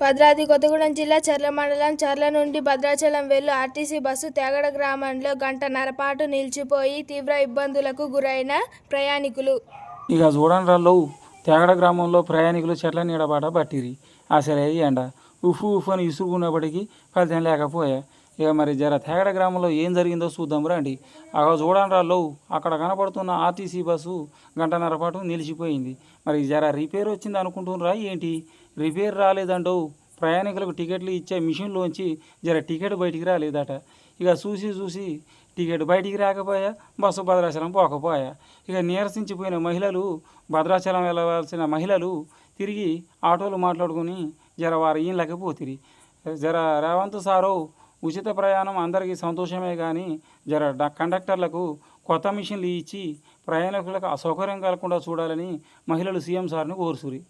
భద్రాద్రి కొత్తగూడెం జిల్లా చర్ల మండలం చర్ల నుండి భద్రాచలం వెళ్ళు ఆర్టీసీ బస్సు తెగడ గ్రామంలో గంటన్నర పాటు నిలిచిపోయి తీవ్ర ఇబ్బందులకు గురైన ప్రయాణికులు. ఇక చూడండి రాళ్ళు తెగడ గ్రామంలో ప్రయాణికులు చెట్ల నీడబాట పట్టిరి. అసలే ఎండ ఉఫు ఉఫు అని ఇసుకున్నప్పటికీ ఫలితం లేకపోయా. ఇక మరి జర తెగడ గ్రామంలో ఏం జరిగిందో చూద్దాం రండి. అక్కడ చూడండి రాళ్ళు అక్కడ కనపడుతున్న ఆర్టీసీ బస్సు గంటన్నర పాటు నిలిచిపోయింది. మరి జర రిపేర్ వచ్చింది అనుకుంటున్నారా ఏంటి? రిపేర్ రాలేదంటూ ప్రయాణికులకు టికెట్లు ఇచ్చే మిషన్లోంచి జర టికెట్ బయటికి రాలేదట. ఇక చూసి చూసి టికెట్ బయటికి రాకపోయా బస్సు భద్రాచలం పోకపోయా. ఇక నీరసించిపోయిన మహిళలు భద్రాచలం వెళ్ళవలసిన మహిళలు తిరిగి ఆటోలు మాట్లాడుకుని జర వారి ఇళ్ళకి పోతిరి. జర రేవంత్ సారు ఉచిత ప్రయాణం అందరికీ సంతోషమే కానీ జర డ- కండక్టర్లకు కొత్త మిషన్లు ఇచ్చి ప్రయాణికులకు అసౌకర్యం కలగకుండా చూడాలని మహిళలు సీఎం సార్ని కోరుసురి